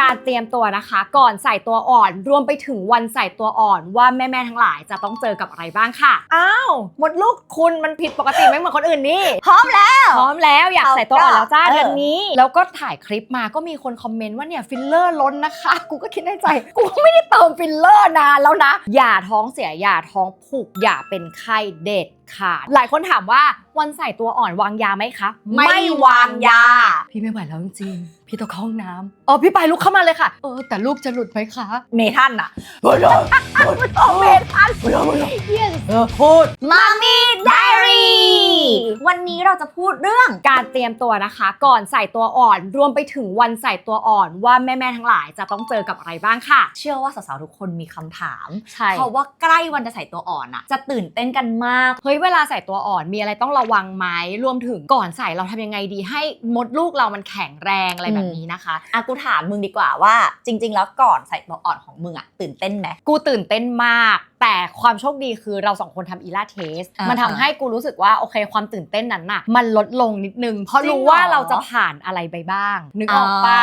การเตรียมตัวนะคะ ก่อนใส่ตัวอ่อนรวมไปถึงวันใส่ตัวอ่อนว่าแม่ๆทั้งหลายจะต้องเจอกับอะไรบ้างค่ะ อ้าวหมดลูกคุณมันผิดปกติไม่เหมือนคนอื่นนี่ พร้อมแล้ว พร้อมแล้วอยากใส่ตัวอ่อนแล้วจ้าเออเดือนนี้ แล้วก็ถ่ายคลิปมาก็มีคนคอมเมนต์ว่าเนี่ยฟิลเลอร์ล้นนะคะ กูก็คิดในใจ กูไม่ได้เติมฟิลเลอร์นานแล้วนะ อย่าท้องเสียอย่าท้องผูกอย่าเป็นไข้เด็ดขาด หลายคนถามว่าวันใส่ตัวอ่อนวางยาไหมคะไม่วางยาพี่ไม่ไหวแล้วจริงๆพี่ต้องเข้าห้องน้ำอ๋อพี่ไปลุกเข้ามาเลยค่ะ เออแต่ลูกจะหลุดไหมคะเมทันอะโอ้ยโอ้เมทันเฮียเออพูด มามี่ไดรี่วันนี้เราจะพูดเรื่อง การเตรียมตัวนะคะ ก่อนใส่ตัวอ่อนรวมไปถึงวันใส่ตัวอ่อนว่าแม่ๆทั้งหลายจะต้องเจอกับอะไรบ้างค่ะ เชื่อว่าสาวๆทุกคนมีคำถาม ใช่เพราะว่าใกล้วันจะใส่ตัวอ่อนอะจะตื่นเต้นกันมาก เฮ้ยเวลาใส่ตัวอ่อนมีอะไรต้องระวังไหมรวมถึงก่อนใส่เราทำยังไงดี ให้มดลูกเรามันแข็งแรงอะไรแบบนี้นะคะอะกูถามมึงดีกว่าว่า จริง ๆ แล้วก่อนใส่ตัวอ่อนของมึงอะตื่นเต้นไหมกูตื่นเต้นมาก แต่ความโชคดีคือเราสองคนทำอีล่าเทสอ่ามัมันทำให้กูรู้สึกว่าโอเคความตื่นเต้นนั้นน่ะ มันลดลงนิดนึง เพราะจริงรู้ว่าเหรอเราจะผ่านอะไรไปบ้าง นึกออกป่ะ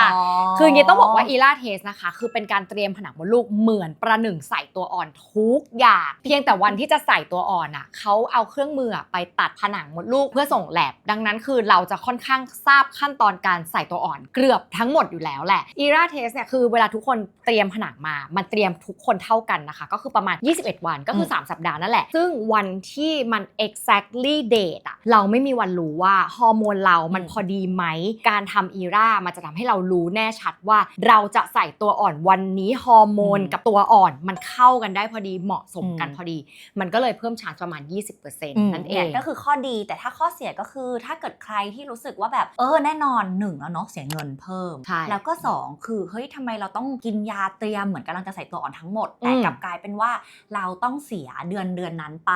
คืออย่างนี้ต้องบอกว่าอีล่าเทสนะคะ คือเป็นการเตรียมผนังมดลูกเหมือนประหนึ่งใส่ตัวอ่อนทุกอย่าง เพียงแต่วันที่จะใส่ตัวอ่อนอะเขาเอาเครื่องมืออะไปตัดผนังมดลูกเพื่อส่งแลบ ดังนั้นคือเราจะค่อนข้างทราบขั้นตอนการใส่ตัวอ่อนเกือบทั้งหมดอยู่แล้วแหละอีล่าเทสเนี่ยคือเวลาทุกคนเตรียมผนังมา มันเตรียมทุกคนเท่ากันนะคะ ก็คือประมาณ 21 วันก็คืออืม3สัปดาห์นั่นแหละ ซึ่งวันที่มัน exactly date อะเราไม่มีวันรู้ว่าฮอร์โมนเรามันอืมพอดีไหม การทำอีรามันจะทำให้เรารู้แน่ชัดว่า เราจะใส่ตัวอ่อนวันนี้ฮอร์โมนอืมกับตัวอ่อนมันเข้ากันได้พอดีเหมาะสมกันอืมพอดี มันก็เลยเพิ่มชานประมาณ 20%นั่นเองยก็คือข้อดีแต่ถ้าข้อเสียก็คือถ้าเกิดใครที่รู้สึกว่าแบบเออแน่นอนหนึ่งแล้วเนาะเสียเงินเพิ่มใช่แล้วก็สองคือเฮ้ยทำไมเราต้องกินยาเตรียมเหมือนกำลังจะใส่ตัวอ่อนทั้งหมด แต่อืมกลับกลายเป็นว่าเราต้องเสียเดือนเดือนนั้นไป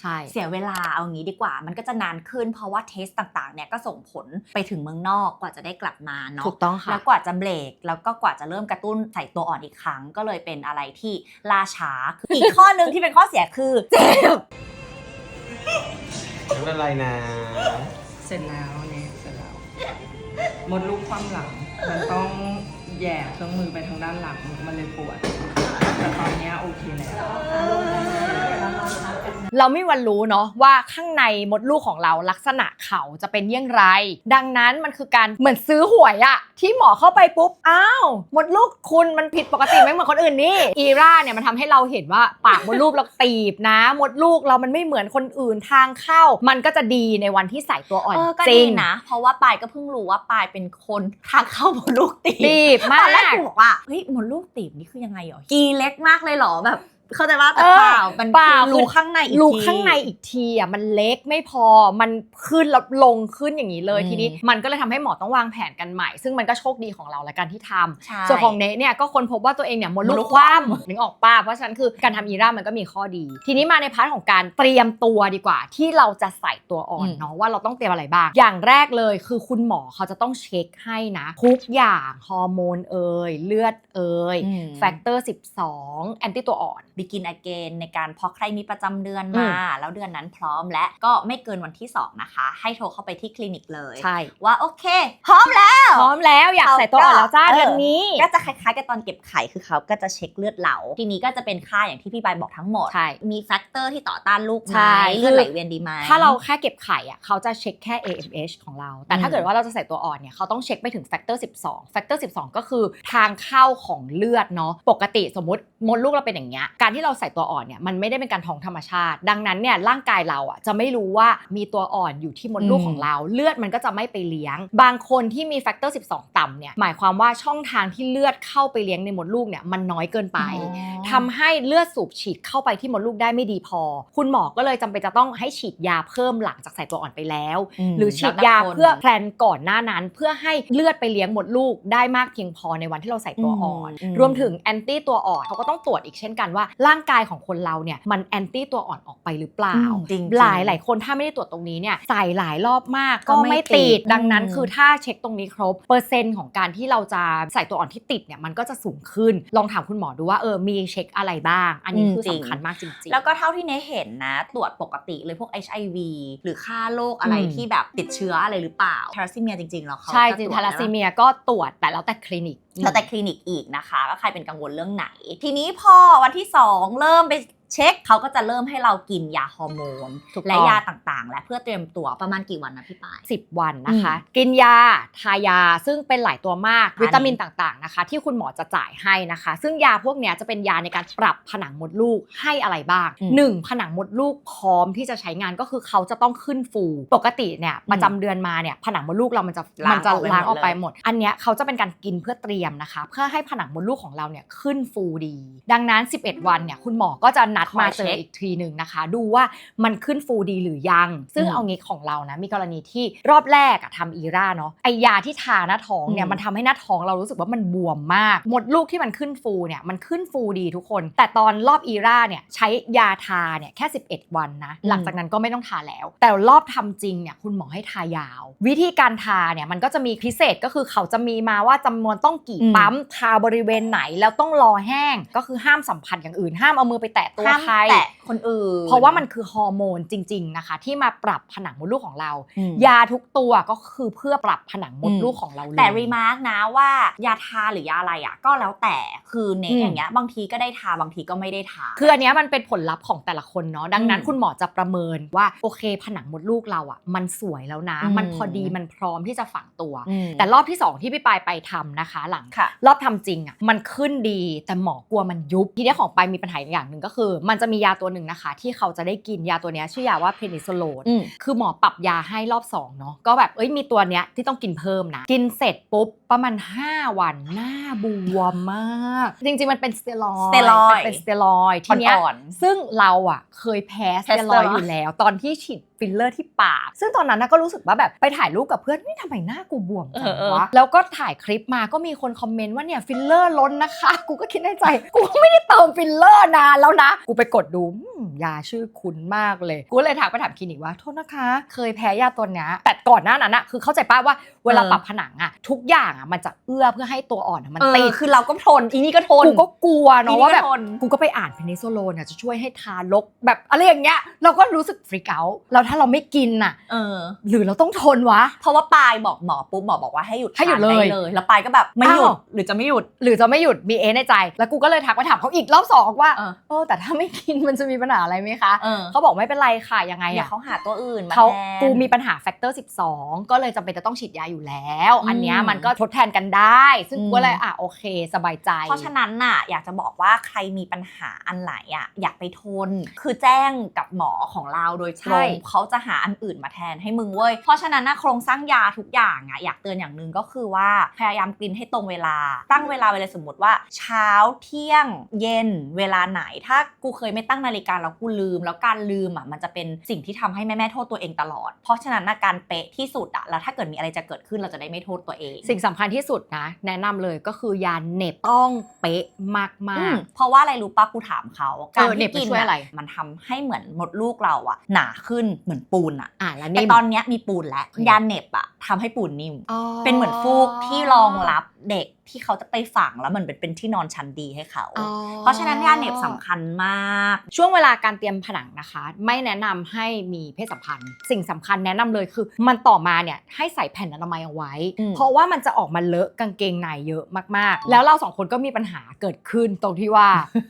ใช่เสียเวลาเอางี้ดีกว่า มันก็จะนานขึ้นเพราะว่าเทสต่างๆเนี่ยก็ส่งผลไปถึงเมืองนอกกว่าจะได้กลับมาเนาะถูกต้องค่ะแล้วกว่าจะเบรกแล้วก็กว่าจะเริ่มกระตุ้นใส่ตัวอ่อนอีกครั้ง ก็เลยเป็นอะไรที่ล่าช้าอีกข้อหนึ่งที่เป็นข้อเสียคือเจ็บ ไม่เป็นไรนะ เสร็จแล้วเนี่ยเสร็จแล้ว หมดลูกความหลัง มันต้องแย่เครื่องมือไปทางด้านหลัง มันเลยปวด แต่ตอนเนี้ยโอเคแล้ว เราไม่มีวันรู้เนาะว่าข้างในมดลูกของเราลักษณะเขาจะเป็นเยี่ยงไร ดังนั้นมันคือการเหมือนซื้อหวยอะที่หมอเข้าไปปุ๊บ อ้าว มดลูกคุณมันผิดปกติไม่เหมือนคนอื่นนี่ อีราเนี่ยมันทำให้เราเห็นว่าปากมดลูกเราตีบนะ มดลูกเรามันไม่เหมือนคนอื่นทางเข้า มันก็จะดีในวันที่ใส่ตัวอ่อนเออก็จดีริงนะ เพราะว่าปายก็เพิ่งรู้ว่าปายเป็นคนทางเข้ามดลูกตีบตีบตมาอนแรกกกูบอกว่าเฮ้ยมดลูกตีบนี่คือยังไงหรอกีเล็กมากเลยเหรอแบบ เข้าใจว่าแต่เออเปล่ามันเปล่าคือรูข้างในอีกรูทีข้างในอีกทีอะมันเล็กไม่พอมันขึ้นแล้วลงขึ้นอย่างนี้เลยอืมทีนี้มันก็เลยทำให้หมอต้องวางแผนกันใหม่ ซึ่งมันก็โชคดีของเราและกันที่ทำใช่ส่วนของเนทเนี่ยก็คนพบว่าตัวเองเนี่ยมดลูมดลูกกคว่ำนึกออกป้าเพราะฉะนั้นคือการทำอีรามันก็มีข้อดี ทีนี้มาในพาร์ทของการเตรียมตัวดีกว่า ที่เราจะใส่ตัวอ่อนอืมเนาะว่าเราต้องเตรียมอะไรบ้างอย่างแรกเลยคือคุณหมอเขาจะต้องเช็คให้นะทุกอย่างฮอร์โมนเอ่ยเลือดเอ่ยอืมแฟกเตอร์ 12 แอนตี้ตัวอ่อน begin again ในการพอใครมีประจำเดือนอืมามแล้วเดือนนั้นพร้อมและก็ไม่เกินวันที่ 2 นะคะ ให้โทรเข้าไปที่คลินิกเลย ใช่ ว่าโอเค พร้อมแล้ว พร้อมแล้วอยากใส่ตัวอ่อนแล้วจ้าเออเดือนนี้ ก็จะคล้ายๆกับตอนเก็บไข่คือเขาก็จะเช็คเลือดเหลา ทีนี้ก็จะเป็นค่าอย่างที่พี่ใบบอกทั้งหมดใช่มีแฟกเตอร์ที่ต่อต้านลูกไหมใช่เลือดไหลเวียนดีไหมถ้าเราแค่เก็บไข่อะเขาจะเช็คแค่ AMH ของเรา แต่ถ้าอืมเกิดว่าเราจะใส่ตัวอ่อนเนี่ยเขาต้องเช็คไปถึงแฟกเตอร์12แฟกเตอร์12 ก็คือทางเข้าของเลือดเนาะปกติสมมติมดลูกเราเป็นอย่างเงี้ยการที่เราใส่ตัวอ่อนเนี่ยมันไม่ได้เป็นการท้องธรรมชาติ ดังนั้นเนี่ยร่างกายเราอะจะไม่รู้ว่ามีตัวอ่อนอยู่ที่มดลูกอืมของเรา เลือดมันก็จะไม่ไปเลี้ยง บางคนที่มีแฟกเตอร์ 12 ต่ำเนี่ยหมายความว่าช่องทางที่เลือดเข้าไปเลี้ยงในมดลูกเนี่ยมันน้อยเกินไปทำให้เลือดสูบฉีดเข้าไปที่มดลูกได้ไม่ดีพอ คุณหมอก็เลยจำเป็นจะต้องให้ฉีดยาเพิ่มหลังจากใส่ตัวอ่อนไปแล้วมหรือฉีดแล้วแต่ยาคนเพื่อแพลนก่อนหน้านั้น เพื่อให้เลือดไปเลี้ยงมดลูกได้มากเพียงพอในวันที่เราใส่ตัวอ่อนอืมรวมถึงแอนตี้ตัวอ่อนเขาก็ต้องตรวจอีกเช่นกันว่าร่างกายของคนเราเนี่ยมันแอนตี้ตัวอ่อนออกไปหรือเปล่าอืมจริงๆหลายหลายคนถ้าไม่ได้ตรวจตรงนี้เนี่ยใส่หลายรอบมากก็ก็ไม่ไม่ติติด ด ดังนั้นอืมคือถ้าเช็คตรงนี้ครบเปอร์เซ็นต์ของการที่เราจะใส่ตัวอ่อนที่ติดเนี่ยมันก็จะสูงขึ้น ลองถามคุณหมอดูว่าเออมีเช็คอะไรบ้าง อันนี้คือสำคัญมากจริงๆ แล้วก็เท่าที่เนยเห็นนะ ตรวจปกติเลยพวก HIV หรือค่าโรคอะไรอืม ที่แบบติดเชื้ออะไรหรือเปล่าทาราซีเมียจริงๆแล้วเขาใช่จะจริงตวทาราซีเมียก็ตรวจแต่แล้วแต่คลินิก แล้วแต่คลินิกอีกนะคะก็ใครเป็นกังวลเรื่องไหน ทีนี้พอวันที่ 2 เริ่มไป เช็คเขาก็จะเริ่มให้เรากินยาฮอร์โมนถูกและต้องยาต่างๆ และเพื่อเตรียมตัวประมาณกี่วันนะพี่ปาย10 วันนะคะ กินยาทายาซึ่งเป็นหลายตัวมากอันนี้วิตามินต่างๆนะคะ ที่คุณหมอจะจ่ายให้นะคะ ซึ่งยาพวกเนี้ยจะเป็นยาในการปรับผนังมดลูกให้อะไรบ้าง 1. ผนังมดลูกพร้อมที่จะใช้งานก็คือเขาจะต้องขึ้นฟู ปกติเนี่ยประจำเดือนมาเนี่ยผนังมดลูกเรามันจะล้างมันจะออกไปล้างหมดออกไปเลยหมด อันเนี้ยเขาจะเป็นการกินเพื่อเตรียมนะคะ เพื่อให้ผนังมดลูกของเราเนี่ยขึ้นฟูดี ดังนั้น 11 วันเนี่ยคุณหมอก็จะนัดมาเจออีกทีหนึ่งนะคะ ดูว่ามันขึ้นฟูดีหรือยัง ซึ่งอืมเอางี้ของเรานะ มีกรณีที่รอบแรกอะทำอีราเนาะไอยาที่ทาหน้าท้องเนี่ยอืมมันทำให้หน้าท้องเรารู้สึกว่ามันบวมมาก หมดลูกที่มันขึ้นฟูเนี่ยมันขึ้นฟูดีทุกคน แต่ตอนรอบอีราเนี่ยใช้ยาทาเนี่ยแค่ 11 วันนะอืมหลังจากนั้นก็ไม่ต้องทาแล้ว แต่รอบทำจริงเนี่ยคุณหมอให้ทายาว วิธีการทาเนี่ยมันก็จะมีพิเศษก็คือเขาจะมีมาว่าจำนวนต้องกี่ปั๊มทาบริเวณไหนแล้วต้องรอแห้งก็คือห้ามสัมผัสอย่างอื่นห้ามเอามือไปแตะตัวห้ามใครแตะคนอื่น เพราะว่ามันคือฮอร์โมนจริง ๆนะคะ ที่มาปรับผนังมดลูกของเราอืมยาทุกตัวก็คือเพื่อปรับผนังมดลูกของเราเลยแต่รีมาร์กนะว่ายาทาหรือยาอะไรอะก็แล้วแต่คือเนอืมอย่างเงี้ยบางทีก็ได้ทาบางทีก็ไม่ได้ทาคืออันเนี้ยมันเป็นผลลัพธ์ของแต่ละคนเนาะดังนั้นอืมคุณหมอจะประเมินว่าโอเค ผนังมดลูกเราอะ มันสวยแล้วนะอืมมันพอดีมันพร้อมที่จะฝังตัวอืมแต่รอบที่ 2 ที่พี่ปายไปทำนะคะ หลังค่ะรอบทำจริงอะมันขึ้นดีแต่หมอกลัวมันยุบทีเนี้ยของไปายมีปัญหาอย่างหนึ่งก็คือมันจะมียาตัวหนึ่งนะคะ ที่เขาจะได้กินยาตัวเนี้ยชื่อยาว่าเพนิซิลโลนอืม คือหมอปรับยาให้รอบ2เนาะก็แบบเอ้ยมีตัวเนี้ยที่ต้องกินเพิ่มนะ กินเสร็จปุ๊บประมาณ 5 วันหน้าบวมมาก จริงๆ มันเป็นสเตียรอยด์สเตียรอยด์มันเป็นสเตียรอยด์ทีเนี้ยอ่อนซึ่งเราอะเคยแพ้สแพ้เตียสเตีรยอยรอยด์ด์อยู่แล้ว ตอนที่ฉีดฟิลเลอร์ที่ปาก ซึ่งตอนนั้นนะก็รู้สึกว่าแบบไปถ่ายรูปกับเพื่อนนี่ทำไมหน้ากูบวมจังเออเออวะ แล้วก็ถ่ายคลิปมาก็มีคนคอมเมนต์ว่าเนี่ยฟิลเลอร์ล้นนะคะ กูก็คิดในใจ กูก็ไม่ได้เติมฟิลเลอร์นานแล้วนะ กูไปกดดูอืมยาชื่อคุ้นมากเลย กูเลยถามไปถามคลินิกว่าโทษนะคะ เคยแพ้ยาตัวเนี้ยแต่ก่อนหน้านั้นอะคือเข้าใจป้าว่าเวลาเออปรับผนังอะทุกอย่างอะมันจะเอื้อเพื่อให้ตัวอ่อนอะมันเอติอดคือเราก็ทนอีนี่ก็ทนกูก็กลัวอีเนาะนี่ว่าแบบก็ทนกูก็ไปอ่านเพนิโซโลนเนี่ยจะช่วยให้ทารกแบบอะไรอย่างเงี้ยเราก็รู้สึกฟรีกเอาแล้วถ้าเราไม่กินน่ะเออหรือเราต้องทนวะ เพราะว่าปายบอกหมอปุ๊บหมอบอกว่าให้หยุดให้หยุดทานเลยเลยแล้วปายก็แบบไม่หยุดอ้าวหรือจะไม่หยุดหรือจะไม่หยุดมีเอในใจ แล้วกูก็เลยทักไปถามเขาอีกรอบสองว่าเออเออแต่ถ้าไม่กินมันจะมีปัญหาอะไรไหมคะเออเขาบอกไม่เป็นไรค่ะยังไงเดี๋ยวอะเขาหาตัวอื่นมาเขาแทนกูมีปัญหาแฟกเตอร์12 ก็เลยจำเป็นจะต้องฉีดยาอยู่แล้วอืมอันเนี้ยมันก็ทดแทนกันได้ ซึ่งอืมกูก็เลยอะโอเค สบายใจ เพราะฉะนั้นน่ะอยากจะบอกว่าใครมีปัญหาอันไหนอะอยากไปทน คือแจ้งกับหมอของเราโดยตใช่รงเขาจะหาอันอื่นมาแทนให้มึงเว้ย เพราะฉะนั้นนะโครงสร้างยาทุกอย่างอะอยากเตือนอย่างหนึ่งก็คือว่าพยายามกินให้ตรงเวลา ตั้งเวลาเวลาสมมติว่า เช้าเที่ยงเย็นเวลาไหน ถ้ากูเคยไม่ตั้งนาฬิกาแล้วกูลืม แล้วการลืมอะมันจะเป็นสิ่งที่ทำให้แม่แม่ๆโทษตัวเองตลอด เพราะฉะนั้นนะการเป๊ะที่สุดอะแล้วถ้าเกิดมีอะไรจะเกิดขึ้นเราจะได้ไม่โทษตัวเอง สิ่งสำคัญที่สุดนะ แนะนำเลยก็คือยาเหน็บต้องเป๊ะมากอืมๆเพราะว่าอะไรรู้ปะกูถามเขาการเออเหน็ที่บมันกินช่วยอะไรมันทำให้เหมือนมดลูกเราอะหนาขึ้นเหมือนปูนอะอะแล้วแต่นิ่มตอนเนี้ยมีปูนแล้วโอเคยาเหน็บอะทำให้ปูนนิ่มอ๋อเป็นเหมือนฟูกที่รองรับเด็ก ที่เขาจะไปฝังแล้วมันเป็นเป็นที่นอนชั้นดีให้เขาอ๋อเพราะฉะนั้นยาเหน็บสำคัญมาก ช่วงเวลาการเตรียมผนังนะคะ ไม่แนะนำให้มีเพศสัมพันธ์ สิ่งสำคัญแนะนำเลยคือ มันต่อมาเนี่ยให้ใส่แผ่นอนามัยเอาไว้อืมเพราะว่ามันจะออกมาเลอะกางเกงในเยอะมากๆ แล้วเราสองคนก็มีปัญหาเกิดขึ้นตรงที่ว่า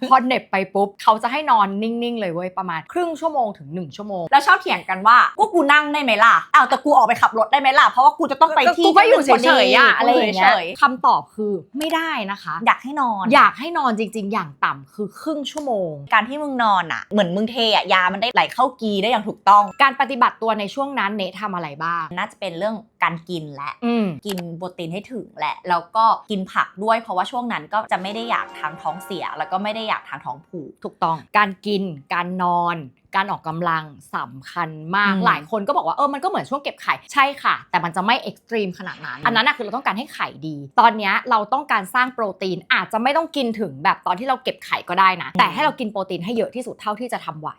พอเหน็บไปปุ๊บเขาจะให้นอนนิ่งๆ เลยเว้ยประมาณครึ่งชั่วโมงถึง 1 ชั่วโมง แล้วชอบเถียงกันว่ากูกูนั่งได้ไหมล่ะอ้าวแต่กูออกไปขับรถได้ไหมล่ะเพราะว่ากูจะต้องไปที่กูก็อยู่ที่เฉยๆอะกูอะไรอย่างเงี้ยฉยคำตอบคือไม่ได้นะคะๆอยากให้นอน อยากให้นอนจริง ๆ อย่างต่ำคือครึ่งชั่วโมง การที่มึงนอนอะ เหมือนมึงเทอะยามันได้ไหลเข้ากีได้อย่างถูกต้อง การปฏิบัติตัวในช่วงนั้นเนททำอะไรบ้าง น่าจะเป็นเรื่องการกินแหละ อืม กินโปรตีนให้ถึงแหละ แล้วก็กินผักด้วยเพราะว่าช่วงนั้นก็จะไม่ได้อยากทางท้องเสีย แล้วก็ไม่ได้อยากทางท้องผูก ถูกต้อง การกิน การนอน การออกกำลังสำคัญมากอืมหลายคนก็บอกว่าเออมันก็เหมือนช่วงเก็บไข่ใช่ค่ะ แต่มันจะไม่เอ็กซ์ตรีมขนาดนั้น อันนั้นนะคือเราต้องการให้ไข่ดี ตอนเนี้ยเราต้องการสร้างโปรตีนอาจจะไม่ต้องกินถึงแบบตอนที่เราเก็บไข่ก็ได้นะ แต่ให้เรากินโปรตีนให้เยอะที่สุดเท่าที่จะทำไหว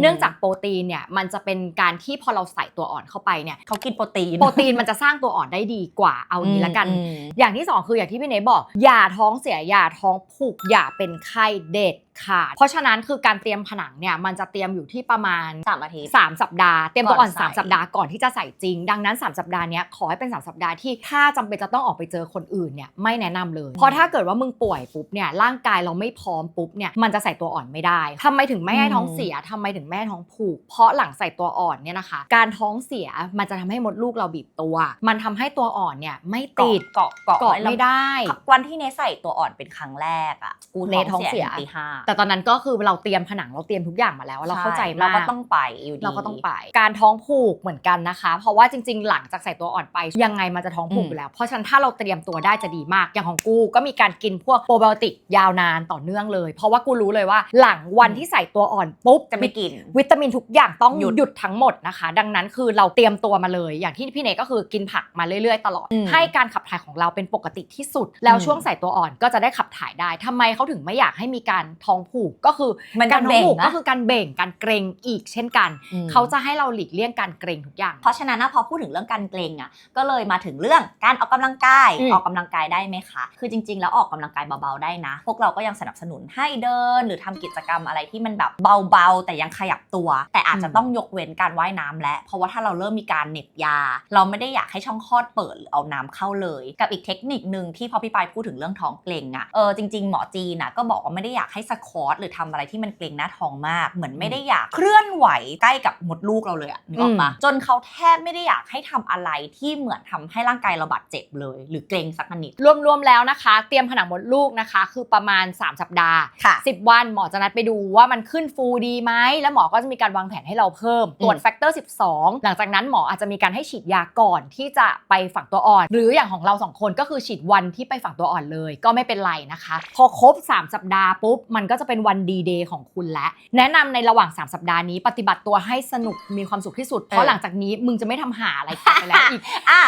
เนื่องจากโปรตีนเนี่ยมันจะเป็นการที่พอเราใส่ตัวอ่อนเข้าไปเนี่ยเขากินโปรตีนโปรตีนมันจะสร้างตัวอ่อนได้ดีกว่าเอางี้ละกันอืมอย่างที่สองคืออย่างที่พี่เนยบอกอย่าท้องเสียอย่าท้องผูกอย่าเป็นไข้เด็ดขาด เพราะฉะนั้นคือการเตรียมผนังเนี่ยมันจะเตรียมอยู่ที่ประมาณ สามอาทิตย์ 3 สัปดาห์ เตรียมตัวอ่อน ก่อนใส่ 3 สัปดาห์ก่อนที่จะใส่จริง ดังนั้น 3 สัปดาห์เนี้ยขอให้เป็น 3 สัปดาห์ที่ถ้าจำเป็นจะต้องออกไปเจอคนอื่นเนี่ยไม่แนะนำเลย เพราะถ้าเกิดว่ามึงป่วยปุ๊บเนี่ยร่างกายเราไม่พร้อมปุ๊บเนี่ยมันจะใส่ตัวอ่อนไม่ได้ทำไมถึงไม่ให้ท้องเสียทำไมถึงไม่ให้ท้องผูก เพราะหลังใส่ตัวอ่อนเนี่ยนะคะ การท้องเสียมันจะทำให้มดลูกเราบีบตัว มันทำให้ตัวอ่อนเนี่ยไม่ติดเกาะเกาะเกาะไม่ได้ วันที่เนใส่ตัวอ่อนเป็นครั้งแรกอะกูเนท้องเสียถึตีห้าแต่ตอนนั้นก็คือเราเตรียมผนังเราเตรียมทุกอย่างมาแล้ว เราเข้าใจช่มากเราก็ต้องไปอยู่ดีเราก็ต้องไป การท้องผูกเหมือนกันนะคะ เพราะว่าจริง ๆ หลังจากใส่ตัวอ่อนไปยังไงมันจะท้องผูกอืมอยู่แล้ว เพราะฉะนั้นถ้าเราเตรียมตัวได้จะดีมากอย่างของกูก็มีการกินพวกโปรไบโอติกยาวนานต่อเนื่องเลย เพราะว่ากูรู้เลยว่าหลังวันที่ใส่ตัวอ่อนปุ๊บจะไม่กิน วิตามินทุกอย่างต้องหหยุยุดดหยุดทั้งหมดนะคะ ดังนั้นคือเราเตรียมตัวมาเลย อย่างที่พี่เนกก็คือกินผักมาเรื่อยๆ ตลอดอืมให้การขับถ่ายของเราเป็นปกติที่สุด แล้วอืมช่วงใส่ตัวอ่อนก็จะได้ขับถ่ายได้ทำไมเขาถึงไม่อยากให้มีการท้องผูกก็คือมันการท้องผูกเบ่งนะก็คือการเบ่งการเกรงอีกเช่นกันอืมเขาจะให้เราหลีกเลี่ยงการเกรงทุกอย่าง เพราะฉะนั้นนะพอพูดถึงเรื่องการเกรงอะก็เลยมาถึงเรื่องการออกกำลังกายอืมออกกำลังกายได้ไหมคะคือจริง ๆ แล้วออกกำลังกายเบาๆได้นะ พวกเราก็ยังสนับสนุนให้เดิน หรือทำกิจกรรมอะไรที่มันแบบเบาๆ แต่ยังขยับตัว แต่อาจจะต้องยกเว้นการว่ายน้ำและ เพราะว่าถ้าเราเริ่มมีการเหน็บยา เราไม่ได้อยากให้ช่องคลอดเปิดหรือเอาน้ำเข้าเลย กับอีกเทคนิคหนึ่งที่พอพี่ปายพูดถึงเรื่องท้องเกรงอะเออจริงๆหมอจีนอะก็บอกว่าไม่ได้อยากให้สควอตหรือทำอะไรที่มันเกรงหน้าท้องมาก เหมือนไม่ได้อยากเคลื่อนไหวใกล้กับมดลูกเราเลยอะนึกออกปะจนเขาแทบไม่ได้อยากให้ทำอะไรที่เหมือนทำให้ร่างกายเราบาดเจ็บเลย หรือเกรงสักนิดรวมๆแล้วนะคะ เตรียมผนังมดลูกนะคะ คือประมาณ 3 สัปดาห์ค่ะ10 วันหมอจะนัดไปดูว่ามันขึ้นฟูดีไหมแล้วหมอก็จะมีการวางแผนให้เราเพิ่มตรวจอืมแฟกเตอร์12 หลังจากนั้นหมออาจจะมีการให้ฉีดยาก่อนที่จะไปฝังตัวอ่อน หรืออย่างของเราสองคนก็คือฉีดวันที่ไปฝังตัวอ่อนเลย ก็ไม่เป็นไรนะคะ พอครบ 3 สัปดาห์ปุ๊บมันก็จะเป็นวันดีเดย์ของคุณแล้วแนะนำในระหว่าง 3 สัปดาห์นี้ ปฏิบัติตัวให้สนุกมีความสุขที่สุด เพราะหลังจากนี้มึงจะไม่ทำหาอะไรต่อไปแล้วอีกอะ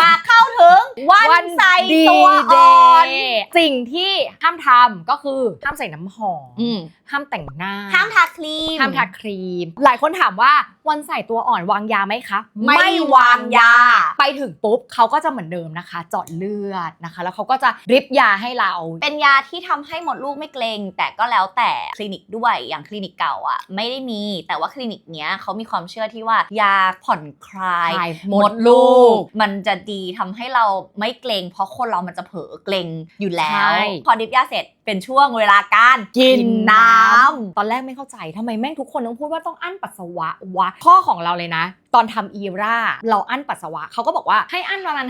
มาเข้าถึงวันใส่ตัวอ่อนสิ่งที่ห้ามทำก็คือห้ามใส่น้ำหอมอืมห้ามแต่งหน้า ห้ามทาครีมห้ามทาครีม หลายคนถามว่าวันใส่ตัวอ่อนวางยาไหมคะ ไม่วางยา ไปถึงปุ๊บเขาก็จะเหมือนเดิมนะคะ เจาะเลือดนะคะ แล้วเขาก็จะริบยาให้เรา เป็นยาที่ทำให้หมดลูกไม่เกรงแต่ก็แล้วแต่คลินิกด้วยอย่างคลินิกเก่าอะไม่ได้มี แต่ว่าคลินิกเนี้ยเขามีความเชื่อที่ว่ายาผ่อนคลายคลายมดลูก มันจะดีทำให้เราไม่เกรงเพราะคนเรามันจะเผลอเกรงอยู่แล้วใช่พอดิบยาเสร็จ เป็นช่วงเวลาการำตอนแรกไม่เข้าใจทำไมแม่งทุกคนต้องพูดว่าต้องอั้นปัสสาวะวะข้อของเราเลยนะ ตอนทำอีราเราอั้นปัสสาวะเขาก็บอกว่าให้อั้นประมาณ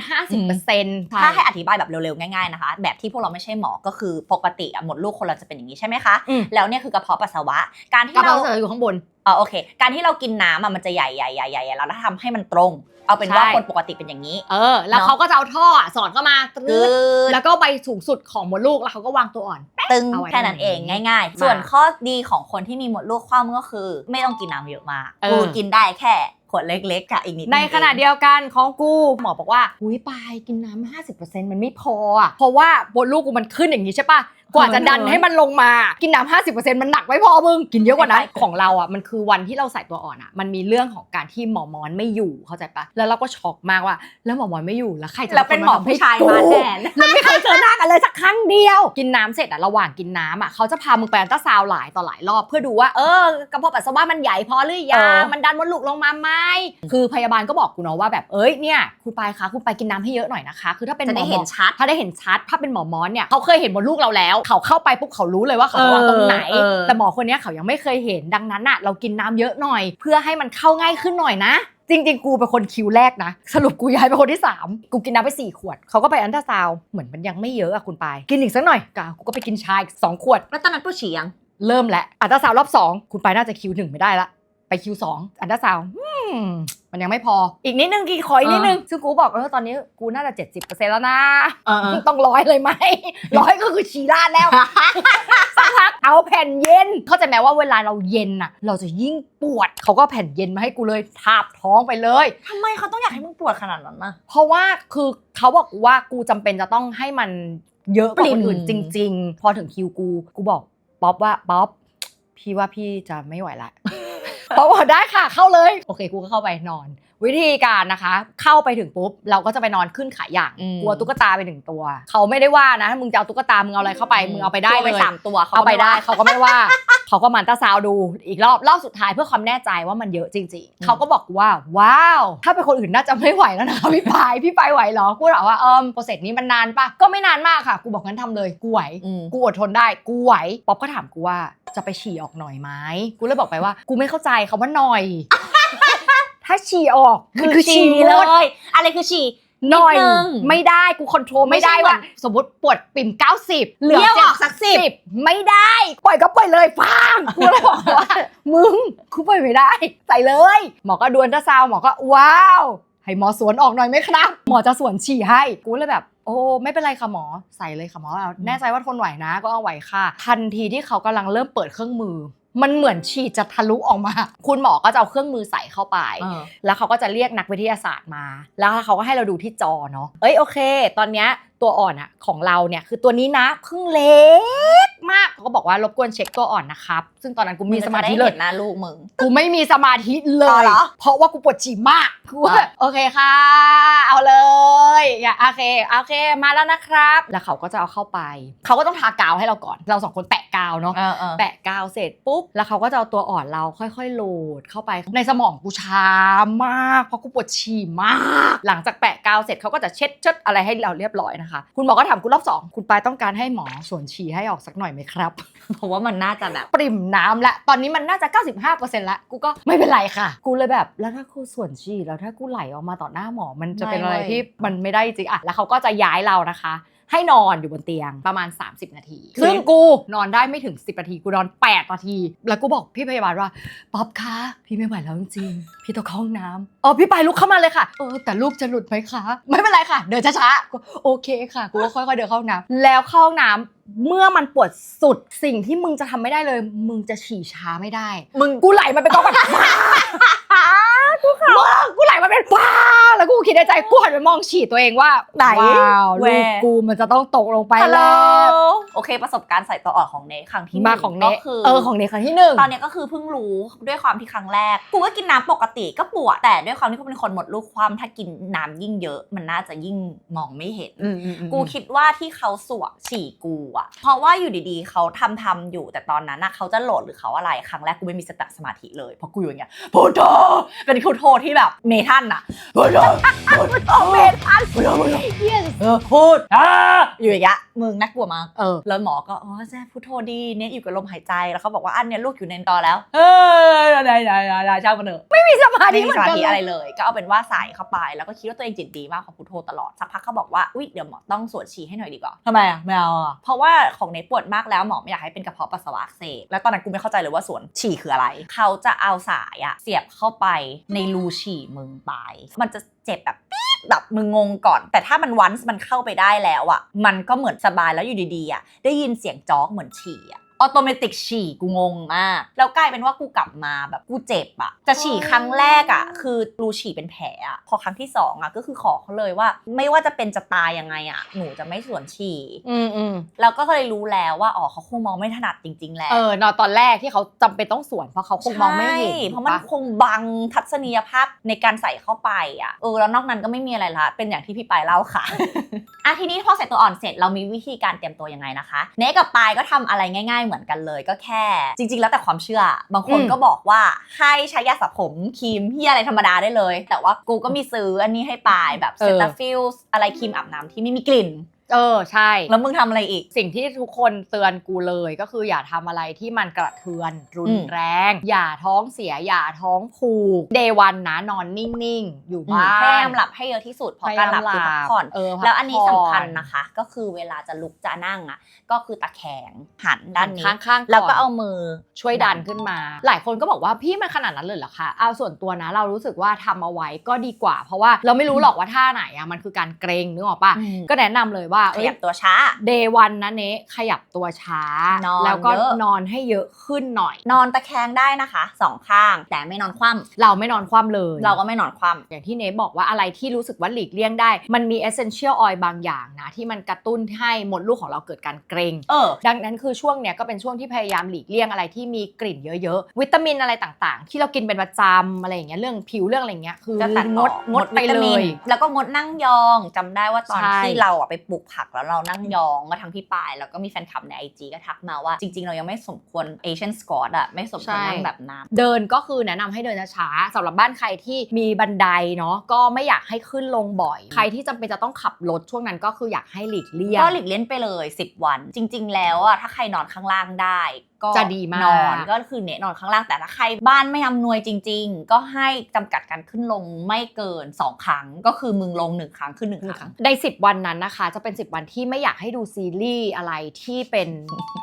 50%ถ้าให้อธิบายแบบเร็วๆ ง่ายๆนะคะ แบบที่พวกเราไม่ใช่หมอก็คือปกติอะหมดลูกคนเราจะเป็นอย่างนี้ใช่ไหมคะอืมแล้วเนี่ยคือกระเพาะปัสสาวะการที่กระเราเพาะปัสสาวะอยู่ข้างบนเออโอเค การที่เรากินน้ำอะมันจะใหญ่ใหญ่ใหญ่ใหญ่แล้วทำให้มันตรง เอาเป็นว่าใช่ คนปกติเป็นอย่างนี้ เออ แล้วเนอะเขาก็จะเอาท่ออะสอดเข้ามาตคืรึอดแล้วก็ไปสูงสุดของมดลูกแล้วเขาก็วางตัวอ่อน ตึงเอาไว้แค่นั้นเองตรงนี้ง่ายมาๆส่วนข้อดีของคนที่มีหมดลูกคว่ำก็คือ ไม่ต้องกินน้ำเยอะมากเออ กูกินได้แค่ขวดเล็กๆกับอีกนิดในขณะเดียวกันของกูหมอบอกว่าหุยปายกินน้ำห้าสิบเปอร์เซ็นต์มันไม่พออะเพราะว่าบนลูกกูมันขึ้นอย่างนี้ใช่ปะกว่าจะดันให้มันลงมา กินน้ำห้าสิบเปอร์เซ็นต์มันหนักไม่พอมึง กินเยอะกว่านั้นของเราอะมันคือวันที่เราใส่ตัวอ่อนอะ มันมีเรื่องของการที่หมอมอนไม่อยู่เข้าใจปะแล้วเราก็ช็อกมากว่า แล้วหมอมอนไม่อยู่แล้วใครจะแล้วเป็นหมอผู้ชายมาแทนแล้วไม่เคยเจอหน้ากันเลยสักครั้งเดียว กินน้ำเสร็จอะระหว่างกินน้ำอะเขาจะพามึงไปอัลตราซาวด์หลายต่อหลายรอบเพื่อดูว่าเออกระเพาะปัสสาวะมันใหญ่พอหรือยัเองอมันดันมดลูกลงมาไหมคือพยาบาลก็บอกกูเนาะว่าแบบเอ้ยเนี่ยคุณปายคะคุณปายกินน้ำให้เยอะหน่อยนะคะ คือถ้าเป็นจะได้มอเห็นชัดถ้าได้เห็นชัดถ้าเป็นหมอมอนเนี่ยเขาเคยเห็นมดลูกเราแล้วเขาเข้าไปปุ๊บเขารู้เลยว่าเขาจะวางตรงไหนเออเออแต่หมอคนเนี้ยเขายังไม่เคยเห็นดังนั้นอะ เรากินน้ำเยอะหน่อย เพื่อให้มันเข้าง่ายขึ้นหน่อยนะจริงๆ กูเป็นคนคิวแรกนะ สรุปกูย้ายไปคนที่ 3 กูกินน้ำไป 4 ขวด เขาก็ไปอันตราซาวด์เหมือนมันยังไม่เยอะอะคุณปาย กินอีกสักหน่อยกกูก็ไปกินชาอีกสองขวด แล้วตอนนั้นผู้ฉี่ยัง เริ่มแล้วอันตราซาวด์รอบ 2 คุณปายน่าจะคิวหนึ่งไม่ได้ละ ไปคิวสองอันตราซาวด์อืมมันยังไม่พอ อีกนิดนึงกี่ขออีกนิดนึง ซึ่งกูบอกเออตอนนี้กูน่าจะ 70%แล้วนะเออต้องร้อยเลยไหมร้อยก็คือชีราดแล้วสักพักเอาแผ่นเย็น เข้าใจไหมว่าเวลาเราเย็นน่ะเราจะยิ่งปวดเขาก็แผ่นเย็นมาให้กูเลยทาบท้องไปเลยทำไมเขาต้องอยากให้มึงปวดขนาดนั้นนะเพราะว่าคือเขาบอกว่ากูจำเป็นจะต้องให้มันเยอะกว่าคนอื่นปริ่จมริง ๆ พอถึงคิวกู กูบอกป๊อปว่าป๊อปพี่ว่าพี่จะไม่ไหวละ พอบอกได้ค่ะเข้าเลย โอเคกูก็เข้าไปนอน วิธีการนะคะ เข้าไปถึงปุ๊บ เราก็จะไปนอนขึ้นขาอย่างอืม กลัวตุ๊กตาไปหนึ่งตัว เขาไม่ได้ว่านะถ้ามึงจะเอาตุ๊กตามึงเอาอะไรเข้าไปมึงเอาไปได้ตัวเลไปยสามตัวเอาไปได้ม่ว่เขาก็ไม่ว่า เขาก็มันตาซาวดูอีกรอบรอบสุดท้ายเพื่อความแน่ใจว่ามันเยอะจริงอืมๆเขาก็บอกกูว่าว้าว ถ้าเป็นคนอื่นน่าจะไม่ไหวแล้วนะ พี่ปายพี่ปายไหวเหรอกูถามว่าเอิมโปรเซสนี้มันนานปะก็ไม่นานมากค่ะ กูบอกงั้นทำเลยกูไหว อืม กูอดทนได้กูไหวป๊อปก็ถามกูว่า จะไปฉี่ออกหน่อยไหมกูเลยบอกไปว่า กูไม่เข้าใจคำว่าหน่อย ถ้าฉี่ออกมันคือฉี่เลหมดยอะไรคือฉี่หน่อยนิดนึงไม่ได้กูคอนโทรลไม่ได้ไม่ใช่ว่าว่า สมมติปวดปิ่ม 90 เหลือเบี้ยวเจ็อดอกสักสิบไม่ได้ ปล่อยก็ปล่อยเลยฟังกูเลยบอกว่ามึงกูปล่อยไม่ได้ ใส่เลย หมอก็ดวนตาซาวหมอก็ว้าว ให้หมอสวนออกหน่อยไหมครับ หมอจะสวนฉี่ให้ กูเลยแบบ โอ้ ไม่เป็นไรค่ะหมอ ใส่เลยค่ะหมอเอาแน่ใจว่าทนไหวนะ ก็เอาไหวค่ะ ทันทีที่เขากำลังเริ่มเปิดเครื่องมือ มันเหมือนฉี่จะทะลุออกมา คุณหมอก็จะเอาเครื่องมือใส่เข้าไปเออแล้วเขาก็จะเรียกนักวิทยาศาสตร์มา แล้วเขาก็ให้เราดูที่จอเนาะ เอ้ยโอเค ตอนเนี้ยตัวอ่อนอะของเราเนี่ยคือตัวนี้นะเพิ่งเล็กมากเขาก็บอกว่ารบกวนเช็คตัวอ่อนนะครับ ซึ่งตอนนั้นกูมีสมาธิเลยงจะได้ห็นหน้าลูกมึงกูไม่มีสมาธิเลอ๋อย เหรอ เพราะว่ากูปวดฉี่มากกูว่าอะโอเคค่ะ เอาเลยอย่าโอเคโอเคมาแล้วนะครับ แล้วเขาก็จะเอาเข้าไป เขาก็ต้องทากาวให้เราก่อนเราสองคนแปะกาวเนาะ เออเออ แปะกาวเสร็จปุ๊บ แล้วเขาก็จะเอาตัวอ่อนเราค่อยๆโหลดเข้าไป ในสมองกูชามาก เพราะกูปวดฉี่มาก หลังจากแปะกาวเสร็จเขาก็จะเช็ดเช็ดอะไรให้เราเรียบร้อยนะคะคุณหมอก็ถามคุณรอบสองคุณปายต้องการให้หมอส่วนฉี่ให้ออกสักหน่อยไหมครับ เพราะว่ามันน่าจะแบบปริ่มน้ำละตอนนี้มันน่าจะ 95%ละกูก็ไม่เป็นไรค่ะ กูเลยแบบแล้วถ้ากูส่วนฉี่แล้วถ้ากูไหลออกมาต่อหน้าหมอมันจะเป็นอะไรไม่เว้ยที่มันไม่ได้จริงอะแล้วเขาก็จะย้ายเรานะคะ ให้นอนอยู่บนเตียงประมาณ 30 นาที ซึ่งกูนอนได้ไม่ถึง 10 นาที กูนอน 8 นาที แล้วกูบอกพี่พยาบาลว่า ป๊อปคะพี่ไม่ไหวแล้วจริงๆพี่ต้องเข้าห้องน้ำอ๋อพี่ไปลุกเข้ามาเลยค่ะเออแต่ลูกจะหลุดไหมคะ ไม่เป็นไรค่ะ เดินช้าๆกูโอเคค่ะ กูก็ค่อยๆเดินเข้าห้องน้ำแล้วเข้าห้องน้ำ เมื่อมันปวดสุดสิ่งที่มึงจะทำไม่ได้เลย มึงจะฉี่ช้าไม่ได้ มึงกูไหลมันเป็นกองแบบกูขกูไหลมันเป็นว้าแล้วกูคิดในใจกูหันไปมองฉี่ตัวเองว่าไหนว้าวแหว ลูกกูมันจะต้องตกลงไปฮัลโหลแล้ว โอเค ประสบการณ์ใส่ตัวอ่อนของเนครั้งที่มาหของเนก็คือเออของเนครั้งที่หนึ่ง ตอนเนี้ยก็คือเพิ่งรู้ด้วยความที่ครั้งแรก กูก็กินน้ำปกติก็ปวดแต่ด้วยความที่กูเป็นคนหมดลูกความถ้ากินน้ำยิ่งเยอะ มันน่าจะยิ่งมองไม่เห็นอืมอืมอืมกูคิดว่าที่เขาสวกฉี่กูอะเพราะว่าอยู่ดีๆ เขาทำทำอยู่แต่ตอนนั้นอะเขาจะโหลดหรือเขาอะไรครั้งแรกกูไม่มีสติสมาธิเลยเพราะกูอยู่อย่างเงี้ยพุทโธเป็นพุทโธที่แบบเมทันอะพุทโธพุทโธเมทันพุทโธพุทโธเหี้ยเออพูดอ่าอยู่อย่างเงี้ยมึงน่ากลัวมากเออแล้วหมอก็อ๋อแจ้พุทโธดีเนี่ยอยู่กับลมหายใจแล้วเขาบอกว่าอันเนี้ยลูกอยู่ในตอแล้วเออได้ได้ได้ได้ช่างมันเถอะไม่มีสมาธิไม่มีเหมืสอนมากันธิเลอะไรยเลย ก็เอาเป็นว่าใส่เข้าไปแล้วก็คิดว่าตัวเองจิตดีมากของพุทโธตลอดสักพักเขาบอกว่าอุ๊ยเดี๋ยวหมอต้องสวดฉี่ให้หน่อยดีกว่าทำไมอะไม่เอาอะเพราะว่า่าของเนปวดมากแล้วหมอไม่อยากให้เป็นกระเพาะปัสสาวะอักเสบแล้วตอนนั้นกูไม่เข้าใจเลยว่าสวนฉี่คืออะไร เขาจะเอาสายอะเสียบเข้าไปในรูฉี่มึงไป มันจะเจ็บแบบปี๊ดแบบมึงงงก่อน แต่ถ้ามันวันมันเข้าไปได้แล้วอะมันก็เหมือนสบายแล้วอยู่ดีๆอะได้ยินเสียงจ๊อกเหมือนฉี่อะ ออโตเมติกฉี่กูงงมาก แล้วกลายเป็นว่ากูกลับมาแบบกูเจ็บอะจะฉี่ครั้งแรกอะคือรูฉี่เป็นแผลอะพอครั้งที่สองอะก็คือขอเขาเลยว่า ไม่ว่าจะเป็นจะตายยังไงอะหนูจะไม่สวนฉี่อืมอืมแล้วก็เลยรู้แล้วว่าอ๋อเขาคงมองไม่ถนัดจริง ๆ แหละเออนอนตอนแรกที่เขาจำเป็นต้องสวนเพราะเขาคงมองไม่เห็นใช่เพราะมันถูกปคงบังทัศนียภาพในการใส่เข้าไปอะเออแล้วนอกนั้นก็ไม่มีอะไรละเป็นอย่างที่พี่ปายเล่าค่ะ อะทีนี้พอใส่ตัวอ่อนเสร็จเรามีวิธีการเตรียมตัวยังไงนะคะเนกับปายก็ทำอะไรง่ายๆเหมือนกันเลย ก็แค่ จริง ๆ แล้วแต่ความเชื่อ บางคนอืมก็บอกว่าให้ใช้ยาสระผมครีมที่อะไรธรรมดาได้เลย แต่ว่ากูก็มีซื้ออันนี้ให้ปายแบบเซตาฟิลอะไรครีมอาบน้ำที่ไม่มีกลิ่น เออใช่ แล้วมึงทำอะไรอีก สิ่งที่ทุกคนเตือนกูเลยก็คืออย่าทำอะไรที่มันกระเทือนรุอืนมแรง อย่าท้องเสีย อย่าท้องผูกเดวันนะนอนนิ่งๆ อยู่บ้านพยายามหลับให้เยอะที่สุดเพราะการหลับคือพักผ่อน เออพักแล้วอันนี้สำคัญผ่อนะคะ ก็คือเวลาจะลุกจะนั่งอะ ก็คือตะแคงหันด้านนี้ ข้างๆแล้วก็นเอามือช่วยดันขึ้นมา หลายคนก็บอกว่าพี่มันขนาดนั้นเลยเหรอคะเอาส่วนตัวนะเรารู้สึกว่าทำเอาไว้ก็ดีกว่า เพราะว่าเราไม่รู้หรอกว่าท่าไหนอะมันคือการเกรงนึกออกปะอืม ก็แนะนำเลยว่าว่าขเอ้ยยับตัวช้าเดวันนะเนะขยับตัวช้านอนแล้วก็เยอะนอนให้เยอะขึ้นหน่อย นอนตะแคงได้นะคะสองข้าง แต่ไม่นอนคว่เราไม่นอนคว่ำเลยำเราก็ไม่นอนคว่อย่างที่เนทบอกว่าอะไรที่รู้สึกว่าหลีกเลี่ยงได้ มันมี essential oil บางอย่างนะ ที่มันกระตุ้นให้มดลูกของเราเกิดการเกรงำเออดังนั้นคือช่วงเนี้ยก็เป็นช่วงที่พยายามหลีกเลี่ยงอะไรที่มีกลิ่นเยอะๆวิตามินอะไรต่างๆ ที่เรากินเป็นประจำอะไรอย่างเงี้ยเรื่องผิวเรื่องอะไรเงี้ยคือจะตัดงออดกงดไปวิตาเลมินยแล้วก็งดนั่งยองจำได้ว่าตอนใช่ที่เราอะไปปลูกผักแล้วเรานั่งยองก็ทั้งพี่ปายแล้วก็มีแฟนคลับในไอจีก็ทักมาว่า จริง ๆ เรายังไม่สมควร Asian Squat อะไม่สมควรนั่งแบบนั้นเดินก็คือแนะนำให้เดินช้าๆสำหรับบ้านใครที่มีบันไดเนาะก็ไม่อยากให้ขึ้นลงบ่อย ใครที่จำเป็นจะต้องขับรถช่วงนั้นก็คืออยากให้หลีกเลี่ยงก็หลีกเลี่ยงไปเลย 10 วัน จริง ๆ แล้วอะถ้าใครนอนข้างล่างได้ก็จะดีมากนอนก็คือเนะนอนข้างล่างแต่ถ้าใครบ้านไม่อำนวยจริง ๆ ก็ให้จำกัดการขึ้นลงไม่เกิน 2 ครั้ง ก็คือมึงลง 1 ครั้งขึ้น1ครั้งใน 10 วันนั้นนะคะ จะเป็น 10 วันที่ไม่อยากให้ดูซีรีส์อะไรที่เป็น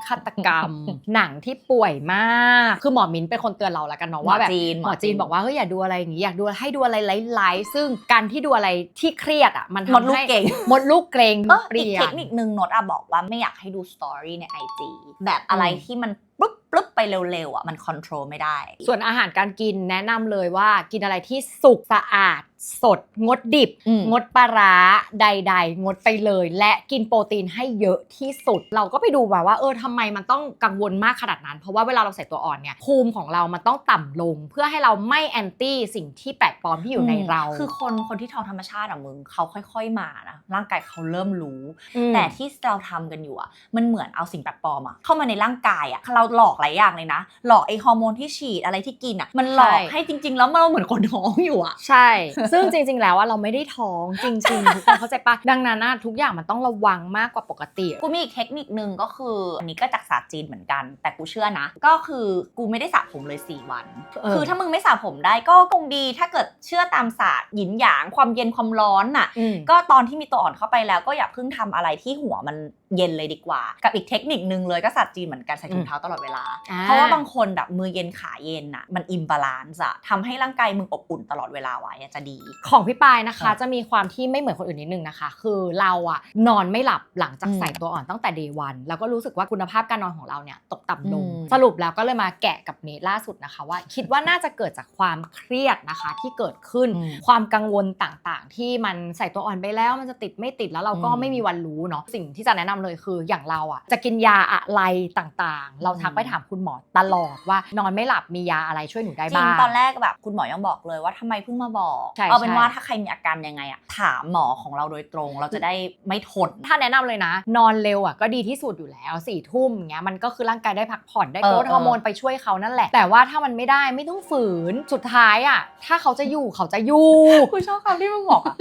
ฆาตกรรม หนังที่ป่วยมาก คือหมอมิ้นเป็นคนเตือนเราแล้วกันเนาะว่าแบบจีนหมอจีนบอกว่าเฮ้ยอย่าดูอะไรอย่างงี้อยากดูให้ดูอะไรไลท์ๆซึ่งการที่ดูอะไรที่เครียดอะมันหมดทำลูกให้เก่งมดลูกเกรงเออเปลี่อีกยเทนคนิคนึงโนตอะบอกว่าไม่อยากให้ดูสตอรี่ใน IG แบบอะไรอืมที่มัน ปุ๊บปุ๊บไปเร็วๆอะมันคอนโทรลไม่ได้ ส่วนอาหารการกินแนะนำเลยว่ากินอะไรที่สุกสะอาด สด งดดิบอืมงดปลาร้าใด ๆ งดไปเลย และกินโปรตีนให้เยอะที่สุด เราก็ไปดูมาว่าเออทำไมมันต้องกังวลมากขนาดนั้น เพราะว่าเวลาเราใส่ตัวอ่อนเนี่ยภูมิของเรามันต้องต่ำลง เพื่อให้เราไม่แอนตี้สิ่งที่แปลกปลอมที่อยู่ในเรา คือคนคนที่ท้องธรรมชาติอะมึงเขาค่อย ๆมานะร่างกายเขาเริ่มรู้อืมแต่ที่เราทำกันอยู่อะมันเหมือนเอาสิ่งแปลกปลอมอะเข้ามาในร่างกายอะเราหลอกหลายอย่างเลยนะ หลอกไอฮอร์โมนที่ฉีดอะไรที่กินอะมันหลอกใช่ให้จริง ๆ แล้วเราเหมือนคนท้องอยู่อะใช่ซึ่งจริง ๆ แล้วว่าเราไม่ได้ท้องจริงๆทุกคนเข้าใจปะดังนั้นนะทุกอย่างมันต้องระวังมากกว่าปกติ กูมีอีกเทคนิคนึงก็คืออันนี้ก็จากศาสตร์จีนเหมือนกัน แต่กูเชื่อนะ ก็คือกูไม่ได้สระผมเลย 4 วัน เออ คือถ้ามึงไม่สระผมได้ก็คงดี ถ้าเกิดเชื่อตามศาสตร์หยินหยางความเย็นความร้อนน่ะ อืม ก็ตอนที่มีตัวอ่อนเข้าไปแล้วก็อย่าเพิ่งทำอะไรที่หัวมันเย็นเลยดีกว่า กับอีกเทคนิคนึงเลยก็ศาสตร์จีนเหมือนกันใส่ถุงเท้าตลอดเวลา อ่า เพราะว่าบางคนแบบมือเย็นขาเย็นน่ะมันอิมบาลานซ์อะทำให้ร่างกายมึงอบอุ่นตลอดเวลาไว้อะจะดีของพี่ปายนะคะอะจะมีความที่ไม่เหมือนคนอื่นนิดนึงนะคะ คือเราอะนอนไม่หลับหลังจากอืมใส่ตัวอ่อนตั้งแต่เดย์วัน แล้วก็รู้สึกว่าคุณภาพการนอนของเราเนี่ยตกต่ำลงอืมสรุปแล้วก็เลยมาแกะกับเนทล่าสุดนะคะ ว่าคิดว่าน่าจะเกิดจากความเครียดนะคะที่เกิดขึ้นอืมความกังวลต่างๆ ที่มันใส่ตัวอ่อนไปแล้ว มันจะติดไม่ติดแล้วเราก็อืมไม่มีวันรู้เนาะสิ่งที่จะแนะนำเลยคืออย่างเราอะจะกินยาอะไรต่างๆ เราทักไปถามคุณหมอตลอดว่านอนไม่หลับมียาอะไรช่วยหนูได้จริบ้างงตอนแรกแบบคุณหมอยังบอกเลยว่าทำไมเพิ่งมาบอกใช่เอาเป็นใช่ว่าถ้าใครมีอาการยังไงอะถามหมอของเราโดยตรง เราจะได้ไม่ทน ถ้าแนะนำเลยนะ นอนเร็วอะก็ดีที่สุดอยู่แล้วสี่ทุ่มอย่างเงี้ยมันก็คือร่างกายได้พักผ่อนได้เออโกรทเออฮอร์โมนไปช่วยเขานั่นแหละ แต่ว่าถ้ามันไม่ได้ไม่ต้องฝืนสุดท้ายอะถ้าเขาจะอยู่เขาจะอยู่กูชอบคำที่มึงบอกอะ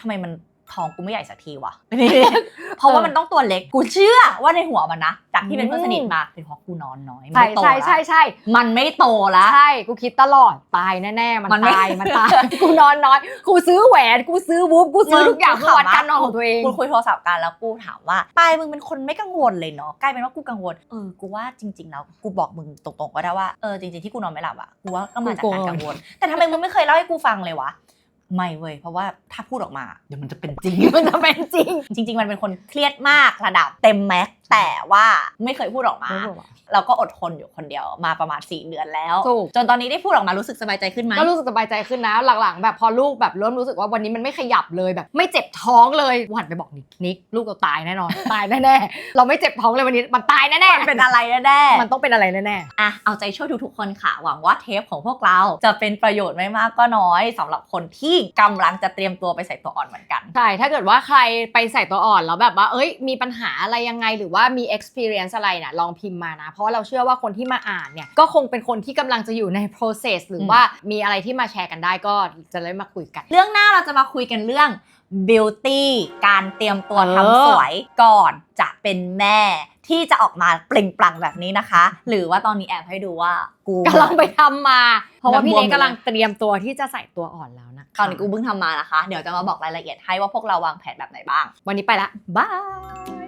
ทำไมมัน ท้องกูไม่ใหญ่สักทีวะเพราะว่ามันต้องตัวเล็ก กูเชื่อว่าในหัวมันนะ จากที่เป็นเพื่อนสนิทมา เป็นเพราะกูนอนน้อยใช่ไม่โตใช่ละใช่ใช่ มันไม่โตละใช่ กูคิดตลอด ตายแน่ๆ มันมันไม่ตาย มันตาย กูนอนน้อย กูซื้อแหวน กูซื้อวูฟกูซื้อทุกอย่างเพื่อวัดการนอนของตัวเอง กูคุยโทรศัพท์กันแล้วกูถามว่าปายมึงเป็นคนไม่กังวลเลยเนาะ กลายเป็นว่ากูกังวล เออ กูว่าจริงๆแล้ว กูบอกมึงตรงๆก็ได้ว่า เออจริงๆที่กูนอนไม่หลับอะกูว่าก็มาจากการกังวล แต่ทำไมมึงไม่เคยเล่าให้กูฟังเลยวะ ไม่เว้ยเพราะว่าถ้าพูดออกมาเดี๋ยวมันจะเป็นจริง มันจะเป็นจริง จริง ๆ มันเป็นคนเครียดมากระดับเต็มแม็กซ์แต่ว่าไม่เคยพูดออกมา เราก็อดทนอยู่คนเดียวมาประมาณ 4 เดือนแล้วถูกจนตอนนี้ได้พูดออกมารู้สึกสบายใจขึ้นไหมก็รู้สึกสบายใจขึ้นนะ หลังๆ แบบพอลูกแบบเริ่มรู้สึกว่าวันนี้มันไม่ขยับเลยแบบ ไม่เจ็บท้องเลยหวันไปบอกนิกนิกลูกเราตายแน่นอน ตายแน่ๆเราไม่เจ็บท้องเลยวันนี้มันตายแน่ๆมันเป็นอะไรแน่มันต้องเป็นอะไรแน่ๆอะเอาใจช่วยทุกๆคนค่ะหวังว่าเทปของพวกเราจะเป็นประโยชน์ไม่มากก็น้อยสำหรับคนที่กำลังจะเตรียมตัวไปใส่ตัวอ่อนเหมือนกันๆใช่ ถ้าเกิดว่าใครไปใส่ตัวอ่อนแล้วแบบว่า เอ้ย มีปัญหาอะไรยังไง หรือว่ามี experience อะไรเนี่ยลองพิมพ์มานะ เพราะว่าเราเชื่อว่าคนที่มาอ่านเนี่ย ก็คงเป็นคนที่กำลังจะอยู่ใน process หรือว่ามีอะไรที่มาแชร์กันได้ก็จะได้มาคุยกัน เรื่องหน้าเราจะมาคุยกันเรื่อง beauty การเตรียมตัวเออทำสวยก่อนจะเป็นแม่ ที่จะออกมาเปล่งปลั่งแบบนี้นะคะ หรือว่าตอนนี้แอบให้ดูว่ากูกำลังไปทำมา เพราะว่าพี่บวมเนๆกำลังเตรียมตัวที่จะใส่ตัวอ่อนแล้วนะตอนนี้กูเพิ่งทำมานะคะ เดี๋ยวจะมาบอกรายละเอียดให้ว่าพวกเราวางแผนแบบไหนบ้าง วันนี้ไปละบาย